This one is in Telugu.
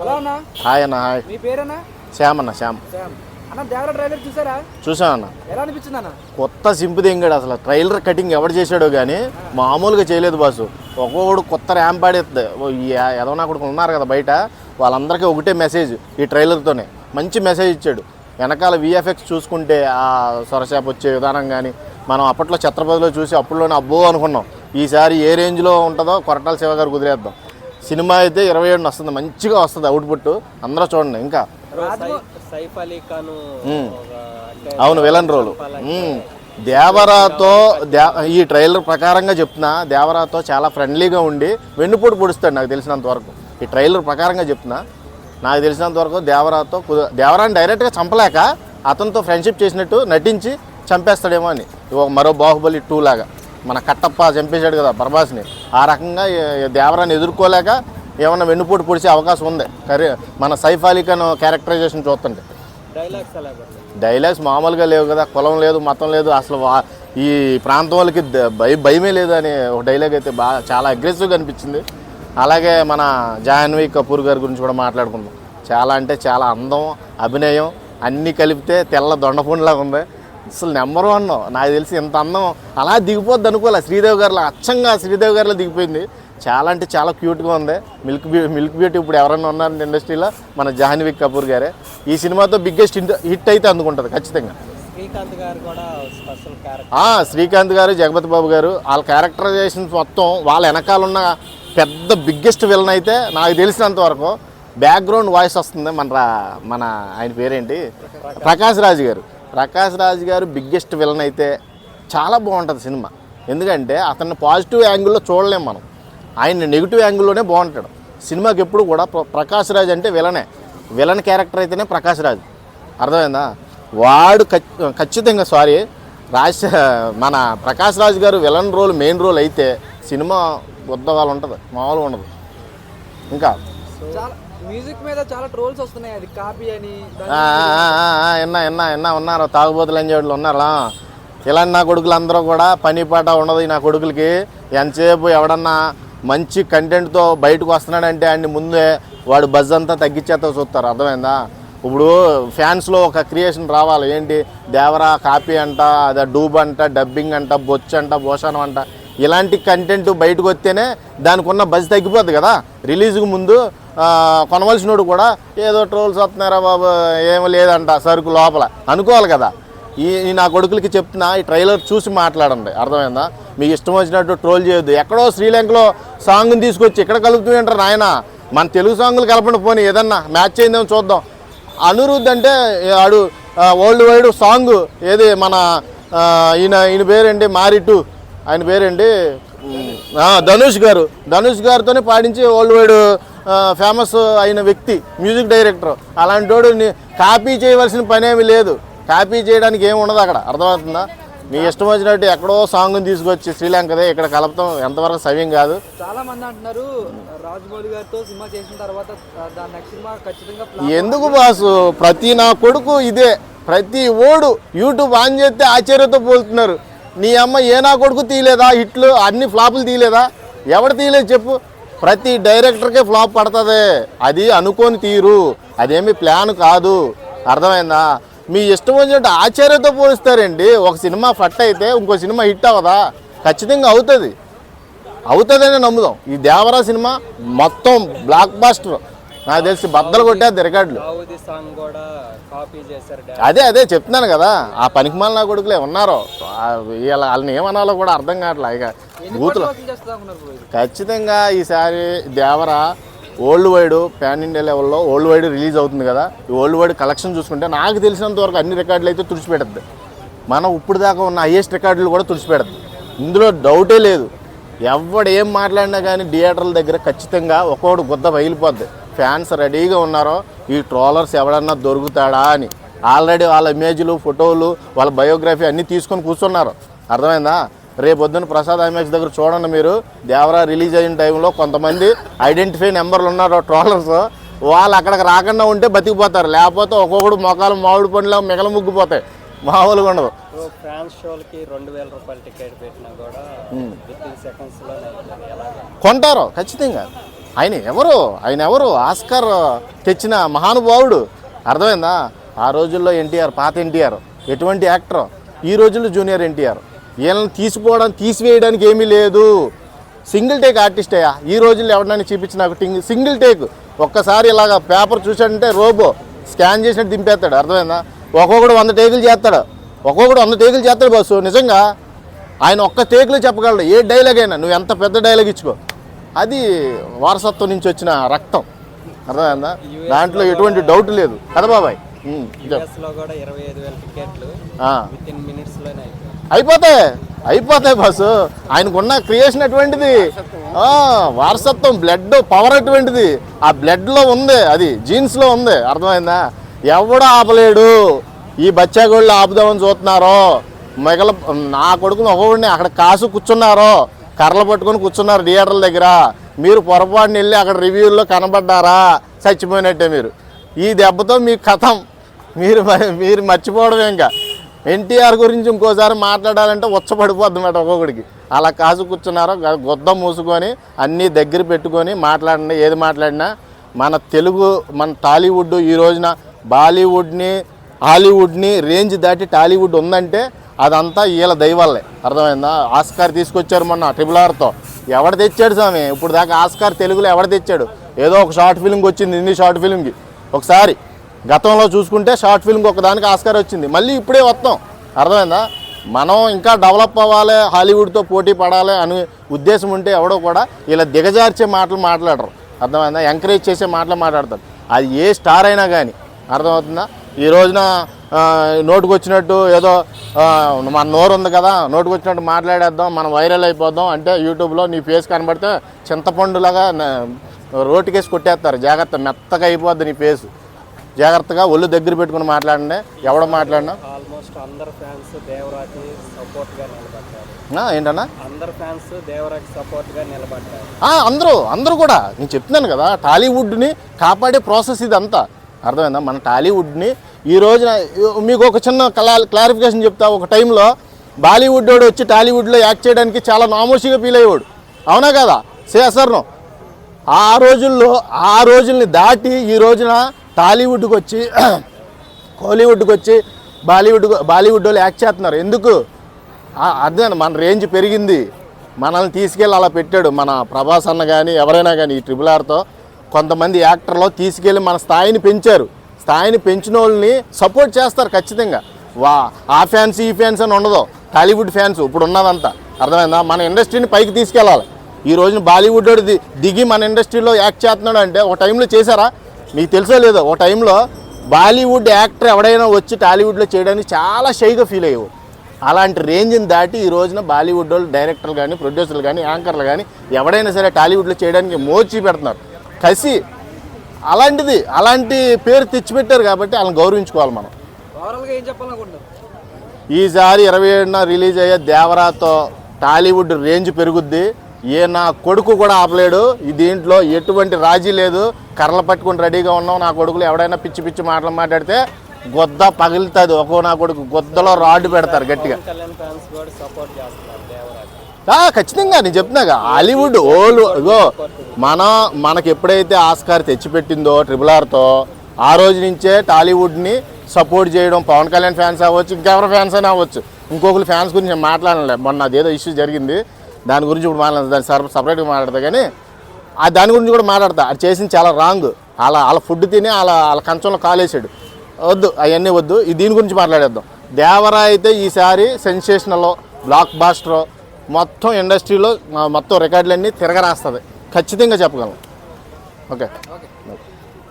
హాయ్ అన్న. హాయ్ మీ పేరేనా? శ్యామ్ అన్న శ్యామ్ శ్యామ్ అన్న దేవర ట్రైలర్ చూసారా? చూసాను అన్న. ఎలా అనిపించింది అన్న? కొత్త సింపు దింగాడు అసలు. ట్రైలర్ కటింగ్ ఎవడు చేశాడో కానీ మామూలుగా చేయలేదు బాసు. ఒక్కొక్కడు కొత్త ర్యాంప్ ఆడేస్తుంది ఏదో నా కొడుకు ఉన్నారు కదా బయట వాళ్ళందరికీ ఒకటే మెసేజ్ ఈ ట్రైలర్తోనే మంచి మెసేజ్ ఇచ్చాడు. వెనకాల విఎఫ్ఎక్స్ చూసుకుంటే ఆ సొరసేప వచ్చే విధానం కానీ మనం అప్పట్లో ఛత్రపతిలో చూసి అప్పుడులోనే అబ్బో అనుకున్నాం. ఈసారి ఏ రేంజ్లో ఉంటుందో కొరటాల శివ గారు కుదిరేద్దాం. సినిమా అయితే ఇరవై ఏడున వస్తుంది మంచిగా వస్తుంది అవుట్పుట్. అందరూ చూడండి ఇంకా. అవును విలన్ రోలు. దేవరాతో ఈ ట్రైలర్ ప్రకారంగా చెప్తున్నా దేవరాతో చాలా ఫ్రెండ్లీగా ఉండి వెన్నుపోటు పొడుస్తాడు నాకు తెలిసినంత వరకు. ఈ ట్రైలర్ ప్రకారంగా చెప్తున్నా నాకు తెలిసినంత వరకు దేవరాతో దేవరాని డైరెక్ట్గా చంపలేక అతనితో ఫ్రెండ్షిప్ చేసినట్టు నటించి చంపేస్తాడేమో అని. మరో బాహుబలి టూ లాగా. మన కట్టప్ప చంపేశాడు కదా ప్రభాస్ని. ఆ రకంగా దేవరాన్ని ఎదుర్కోలేక ఏమన్నా వెన్నుపోటు పొడిచే అవకాశం ఉంది. కరీ మన సైఫ్ అలీ ఖాన్ క్యారెక్టరైజేషన్ చూస్తుంటే. డైలాగ్స్ మామూలుగా లేవు కదా కులం లేదు మతం లేదు అసలు ఈ ప్రాంతం వాళ్ళకి భయ భయమే లేదు అని ఒక డైలాగ్ అయితే బాగా చాలా అగ్రెసివ్గా అనిపించింది. అలాగే మన జాహ్నవి కపూర్ గారి గురించి కూడా మాట్లాడుకుందాం. చాలా అంటే చాలా అందం అభినయం అన్నీ కలిపితే తెల్ల దొండపండులాగా ఉంది. అసలు నెంబర్ వన్. నాకు తెలిసి ఇంత అందం అలా దిగిపోద్ది అనుకోలే. శ్రీదేవి గారిలో అచ్చంగా శ్రీదేవి గారిలో దిగిపోయింది. చాలా అంటే చాలా క్యూట్గా ఉంది. మిల్క్ బ్యూ మిల్క్ బ్యూటీ ఇప్పుడు ఎవరైనా ఉన్నారు ఇండస్ట్రీలో? మన జాహ్నవి కపూర్ గారే. ఈ సినిమాతో బిగ్గెస్ట్ హిట్ అయితే అందుకుంటుంది ఖచ్చితంగా. శ్రీకాంత్ గారు జగపతి బాబు గారు వాళ్ళ క్యారెక్టరైజేషన్స్ మొత్తం వాళ్ళ వెనకాల ఉన్న పెద్ద బిగ్గెస్ట్ విలన్ అయితే నాకు తెలిసినంత వరకు బ్యాక్గ్రౌండ్ వాయిస్ వస్తుంది మన మన ఆయన పేరేంటి? ప్రకాష్ రాజ్ గారు. ప్రకాష్ రాజ్ గారు బిగ్గెస్ట్ విలన్ అయితే చాలా బాగుంటుంది సినిమా. ఎందుకంటే అతన్ని పాజిటివ్ యాంగిల్లో చూడలేం మనం. ఆయన నెగిటివ్ యాంగిల్లోనే బాగుంటాడు. సినిమాకి ఎప్పుడు కూడా ప్ర- ప్రకాష్ రాజ్ అంటే విలనే. విలన్ క్యారెక్టర్ అయితేనే ప్రకాష్ రాజ్. అర్థమైందా? వాడు ఖచ్- ఖచ్చితంగా సారీ. రాజ్ మన Prakash Raj garu villain role main role అయితే సినిమా ఉద్దగాలు ఉంటుంది మామూలుగా ఉండదు. ఇంకా? చాలా మ్యూజిక్ మీద చాలా ట్రోల్స్ వస్తున్నాయి. అది కాపీ అని ఎన్న ఎన్న ఎన్న ఉన్నారు? తాగుబోతులు ఎంజేవాళ్ళు ఉన్నారా? ఇలాంటి నా కొడుకులు అందరూ కూడా పని పాట ఉండదు నా కొడుకులకి. ఎంతసేపు ఎవడన్నా మంచి కంటెంట్తో బయటకు వస్తున్నాడంటే అండి ముందే వాడు బజ్ అంతా తగ్గించేస్తా చూస్తారు. అర్థమైందా? ఇప్పుడు ఫ్యాన్స్లో ఒక క్రియేషన్ రావాలి. ఏంటి? దేవరా కాపీ అంట అదే డూబ్ అంట డబ్బింగ్ అంట బొచ్చు అంట భోషణం అంట ఇలాంటి కంటెంట్ బయటకు వస్తేనే దానికి ఉన్న బజ్ తగ్గిపోద్ది కదా. రిలీజ్కి ముందు కొనవలసినోడు కూడా ఏదో ట్రోల్స్ వస్తున్నారా బాబు ఏమీ లేదంట సరుకు లోపల. అనుకోవాలి కదా. ఈ నా కొడుకులకి చెప్తున్నా ఈ ట్రైలర్ చూసి మాట్లాడండి. అర్థమైందా? మీకు ఇష్టం వచ్చినట్టు ట్రోల్ చేయొద్దు. ఎక్కడో శ్రీలంకలో సాంగ్ని తీసుకొచ్చి ఇక్కడ కలుపుతుంటారు నాయన. మన తెలుగు సాంగులు కలపండి పోనీ ఏదన్నా మ్యాచ్ అయిందేమో చూద్దాం. అనిరుద్ధ్ అంటే ఆడు వరల్డ్ వైడ్ సాంగ్ ఏది మన ఈయన ఈయన పేరేంటి? మారిటు. ఆయన పేరేంటి ఆ, ధనుష్ గారు. ధనుష్ గారితోనే పాడించి వరల్డ్ వైడ్ ఫేమస్ అయిన వ్యక్తి మ్యూజిక్ డైరెక్టర్. అలాంటి వాడు కాపీ చేయవలసిన పనేమి లేదు. కాపీ చేయడానికి ఏమి ఉండదు అక్కడ. అర్థమవుతుందా? మీ ఇష్టం వచ్చినట్టు ఎక్కడో సాంగ్ని తీసుకొచ్చి శ్రీలంకదే ఇక్కడ కలపటం ఎంతవరకు సవ్యం కాదు. చాలా మంది అంటున్నారు రాజమౌళి గారితో సినిమా చేసిన తర్వాత ఆ, దాని నెక్స్ట్ సినిమా ఖచ్చితంగా ఎందుకు బాసు? ప్రతి నా కొడుకు ఇదే. ప్రతి ఓడు యూట్యూబ్ ఆన్ చేస్తే ఆశ్చర్యతో పోలుతున్నారు. నీ అమ్మ ఏ నా కొడుకు తీయలేదా? హిట్లు అన్ని ఫ్లాపులు తీయలేదా? ఎవడు తీయలేదు చెప్పు. ప్రతి డైరెక్టర్కే ఫ్లాప్ పడుతుంది. అది అనుకోని తీరు. అదేమి ప్లాన్ కాదు. అర్థమైందా? మీ ఇష్టం వచ్చినట్టు ఆశ్చర్యతో పోలుస్తారండి. ఒక సినిమా ఫట్ అయితే ఇంకో సినిమా హిట్ అవ్వదా? ఖచ్చితంగా అవుతుంది. అవుతుందనే నమ్ముదాం. ఈ దేవరా సినిమా మొత్తం బ్లాక్ బాస్టర్ నాకు తెలిసి బద్దలు చేశారు డా- అదే అదే చెప్తున్నాను కదా ఆ పనికిమాల నా కొడుకులే ఉన్నారు. వీళ్ళ వాళ్ళని ఏమనాలో కూడా అర్థం కావట్లే. ఇక బూతులు? ఖచ్చితంగా ఈసారి Devara worldwide pan India లెవెల్లో ఓల్డ్ వైడ్ రిలీజ్ అవుతుంది కదా. ఈ ఓల్డ్ వైడ్ కలెక్షన్ చూసుకుంటే నాకు తెలిసినంత వరకు అన్ని రికార్డులు అయితే తుడిచిపెట్టద్దు. మనం ఇప్పుడు దాకా ఉన్న హైయెస్ట్ రికార్డులు కూడా తుడిచిపెడద్దు ఇందులో డౌటే లేదు. ఎవడు ఏం మాట్లాడినా కానీ థియేటర్ల దగ్గర ఖచ్చితంగా ఒక్కొక్కడు గుద్ద పగిలిపోద్ది. ఫ్యాన్స్ రెడీగా ఉన్నారో ఈ ట్రోలర్స్ ఎవడన్నా దొరుకుతాడా అని. ఆల్రెడీ వాళ్ళ ఇమేజ్లు ఫోటోలు వాళ్ళ బయోగ్రఫీ అన్నీ తీసుకొని కూర్చున్నారు. అర్థమైందా? రేపొద్దున ప్రసాద్ ఐమాక్స్ దగ్గర చూడండి మీరు. దేవరా రిలీజ్ అయిన టైంలో కొంతమంది ఐడెంటిఫై నెంబర్లు ఉన్నారు ట్రోలర్స్. వాళ్ళు అక్కడికి రాకుండా ఉంటే బతికిపోతారు. లేకపోతే ఒక్కొక్కడు మొఖాలు మామిడి పండ్లు మిగల ముగ్గిపోతాయి. మామూలుగా ఉండదు. ఇప్పుడు ఫ్రాన్స్ షోలకి రెండు వేల రూపాయల టికెట్ పెట్టినా కూడా విత్ ఇన్ సెకండ్స్లో ఎలాగ. కొంటారు ఖచ్చితంగా. ఆయన ఎవరు? ఆయన ఎవరు? ఆస్కార్ తెచ్చిన మహానుభావుడు. అర్థమైందా? ఆ రోజుల్లో ఎన్టీఆర్ పాత ఎన్టీఆర్ ఎటువంటి యాక్టర్? ఈ రోజుల్లో జూనియర్ ఎన్టీఆర్. వీళ్ళని తీసుకోవడానికి తీసివేయడానికి ఏమీ లేదు. సింగిల్ టేక్ ఆర్టిస్ట్ అయ్యా. ఈ రోజుల్లో ఎవరినైనా చూపించి నాకు సింగిల్ టేక్. ఒక్కసారి ఇలాగ పేపర్ చూసాడంటే రోబో. స్కాన్ చేసినట్టు దింపేస్తాడు. అర్థమైందా? ఒక్కొక్కడు వంద టేకులు చేస్తాడు. ఒక్కొక్కడు వంద టేకులు చేస్తాడు బస్సు నిజంగా ఆయన ఒక్క టేకులు చెప్పగలడు. ఏ డైలాగ్ అయినా నువ్వు ఎంత పెద్ద డైలాగ్ ఇచ్చుకో. అది వారసత్వం నుంచి వచ్చిన రక్తం. అర్థమైందా? దాంట్లో ఎటువంటి డౌట్ లేదు. కదా బాబాయ్? అయిపోతాయి. అయిపోతాయి బస్సు ఆయనకున్న క్రియేషన్ అటువంటిది వారసత్వం బ్లడ్ పవర్ అటువంటిది ఆ బ్లడ్లో ఉంది. అది జీన్స్లో ఉంది. అర్థమైందా? ఎవడు ఆపలేడు? ఈ బచ్చాగోళ్ళు ఆపుదామని చూస్తున్నారో? మిగల నా కొడుకుని ఒక్కొక్కడిని అక్కడ కాసు కూర్చున్నారో? కర్రలు పట్టుకొని కూర్చున్నారు థియేటర్ల దగ్గర. మీరు పొరపాటున వెళ్ళి అక్కడ రివ్యూల్లో కనబడ్డారా? చచ్చిపోయినట్టే మీరు. ఈ దెబ్బతో మీ కథం. మీరు మీరు మర్చిపోవడం ఇంకా. ఎన్టీఆర్ గురించి ఇంకోసారి మాట్లాడాలంటే ఉచ్చపడిపోద్ది మాట ఒక్కొక్కడికి. అలా కాసు కూర్చున్నారో గుద్ద మూసుకొని అన్నీ దగ్గర పెట్టుకొని మాట్లాడండి ఏది మాట్లాడినా మన తెలుగు మన టాలీవుడ్ ఈ రోజున బాలీవుడ్ని హాలీవుడ్ని రేంజ్ దాటి టాలీవుడ్ ఉందంటే అదంతా వీళ్ళ దైవాలే. అర్థమైందా? ఆస్కార్ తీసుకొచ్చారు మొన్న ట్రిపుల్ ఆర్తో ఎవడు తెచ్చాడు స్వామి? ఇప్పుడు దాకా ఆస్కార్ తెలుగులో ఎవడు తెచ్చాడు? ఏదో ఒక షార్ట్ ఫిల్మ్కి వచ్చింది హిందీ షార్ట్ ఫిల్మ్కి ఒకసారి గతంలో చూసుకుంటే షార్ట్ ఫిల్మ్కి ఒకదానికి ఆస్కార్ వచ్చింది. మళ్ళీ ఇప్పుడే వస్తాం. అర్థమైందా? మనం ఇంకా డెవలప్ అవ్వాలి హాలీవుడ్తో పోటీ పడాలి అనే ఉద్దేశం ఉంటే ఎవడో కూడా ఇలా దిగజార్చే మాటలు మాట్లాడరు. అర్థమైందా? ఎంకరేజ్ చేసే మాటలు మాట్లాడతారు. అది ఏ స్టార్ అయినా కానీ అర్థమవుతుందా? ఈ రోజున నోటుకు వచ్చినట్టు ఏదో మన నోరు ఉంది కదా నోటుకు వచ్చినట్టు మాట్లాడేద్దాం మనం వైరల్ అయిపోదాం అంటే యూట్యూబ్లో నీ ఫేస్ కనబడితే చింతపండులాగా రోటికేసి కొట్టేస్తారు. జాగ్రత్త మెత్తగా అయిపోద్ది నీ ఫేస్. జాగ్రత్తగా ఒళ్ళు దగ్గర పెట్టుకుని మాట్లాడండి. ఎవడ మాట్లాడినా? ఆల్మోస్ట్ అందరు ఫ్యాన్స్ దేవరాకి సపోర్ట్గా నిలబడ్డారు ఏంటన్నా? అందరు ఫ్యాన్స్ దేవరాకి సపోర్ట్గా నిలబడ్డారు అందరూ అందరూ కూడా. నేను చెప్తున్నాను కదా టాలీవుడ్ని కాపాడే ప్రాసెస్ ఇదంతా. అర్థమైందా? మన టాలీవుడ్ని ఈ రోజున మీకు ఒక చిన్న క్లా క్లారిఫికేషన్ చెప్తా. ఒక టైంలో బాలీవుడ్ వాడు వచ్చి టాలీవుడ్లో యాక్ట్ చేయడానికి చాలా నామోషిగా ఫీల్ అయ్యేవాడు. అవునా కదా? సేసర్ను ఆ రోజుల్లో ఆ రోజుల్ని దాటి ఈ రోజున టాలీవుడ్కి వచ్చి కోలీవుడ్కి వచ్చి బాలీవుడ్ బాలీవుడ్ వాళ్ళు యాక్ట్ చేస్తున్నారు. ఎందుకు? అదే మన రేంజ్ పెరిగింది. మనల్ని తీసుకెళ్ళి అలా పెట్టాడు. మన ప్రభాస్ అన్న కానీ ఎవరైనా కానీ ఈ ట్రిపుల్ ఆర్తో కొంతమంది యాక్టర్లో తీసుకెళ్ళి మన స్థాయిని పెంచారు. స్థాయిని పెంచిన వాళ్ళని సపోర్ట్ చేస్తారు ఖచ్చితంగా. వా ఆ ఫ్యాన్స్ ఈ ఫ్యాన్స్ అని ఉండదు. టాలీవుడ్ ఫ్యాన్స్ ఇప్పుడు ఉన్నదంతా అర్థమైందా? మన ఇండస్ట్రీని పైకి తీసుకెళ్ళాలి. ఈ రోజున బాలీవుడ్ దిగి మన ఇండస్ట్రీలో యాక్ట్ చేస్తున్నాడు అంటే ఒక టైంలో చేశారా? మీకు తెలుసో లేదో? ఒక టైంలో బాలీవుడ్ యాక్టర్ ఎవడైనా వచ్చి టాలీవుడ్లో చేయడానికి చాలా షైగా ఫీల్ అయ్యేవు అలాంటి రేంజ్ని దాటి ఈ రోజున బాలీవుడ్ వాళ్ళు డైరెక్టర్లు కానీ ప్రొడ్యూసర్లు కానీ యాంకర్లు కానీ ఎవడైనా సరే టాలీవుడ్లో చేయడానికి మోర్చి పెడుతున్నారు. కసి అలాంటిది అలాంటి పేరు తెచ్చిపెట్టారు కాబట్టి వాళ్ళని గౌరవించుకోవాలి మనం. ఈసారి ఇరవై ఏడున రిలీజ్ అయ్యే దేవరాతో టాలీవుడ్ రేంజ్ పెరుగుద్ది. ఏ నా కొడుకు కూడా ఆపలేడు. దీంట్లో ఎటువంటి రాజీ లేదు. కర్రలు పట్టుకొని రెడీగా ఉన్నాం నా కొడుకులు ఎవడైనా పిచ్చి పిచ్చి మాటలు మాట్లాడితే గొద్ద పగిలుతుంది. ఒక్కో నా కొడుకు గొద్దలో రాడ్డు పెడతారు గట్టిగా. ఖచ్చితంగా నేను చెప్తున్నాగా హాలీవుడ్ ఓల్డ్ ఇగో మన మనకి ఎప్పుడైతే ఆస్కార్ తెచ్చిపెట్టిందో ట్రిపుల్ ఆర్తో ఆ రోజు నుంచే టాలీవుడ్ని సపోర్ట్ చేయడం పవన్ కళ్యాణ్ ఫ్యాన్స్ అవ్వచ్చు ఇంకెవరి ఫ్యాన్స్ అయినా అవ్వచ్చు. ఇంకొకరు ఫ్యాన్స్ గురించి నేను మాట్లాడలే మొన్న అదేదో ఇష్యూ జరిగింది. దాని గురించి ఇప్పుడు మాట్లాడదు దాన్ని సపరేట్గా మాట్లాడతా కానీ ఆ దాని గురించి కూడా మాట్లాడతా. అది చేసింది చాలా రాంగ్ అలా వాళ్ళ ఫుడ్ తిని అలా వాళ్ళ కంచంలో కాలేసాడు. వద్దు అవన్నీ వద్దు. ఈ దీని గురించి మాట్లాడేద్దాం. దేవరా అయితే ఈసారి సెన్సేషనల్ బ్లాక్ బాస్టర్ మొత్తం ఇండస్ట్రీలో మొత్తం రికార్డులన్నీ తిరగరాస్తుంది. ఖచ్చితంగా చెప్పగలం ఓకే. ఓకే.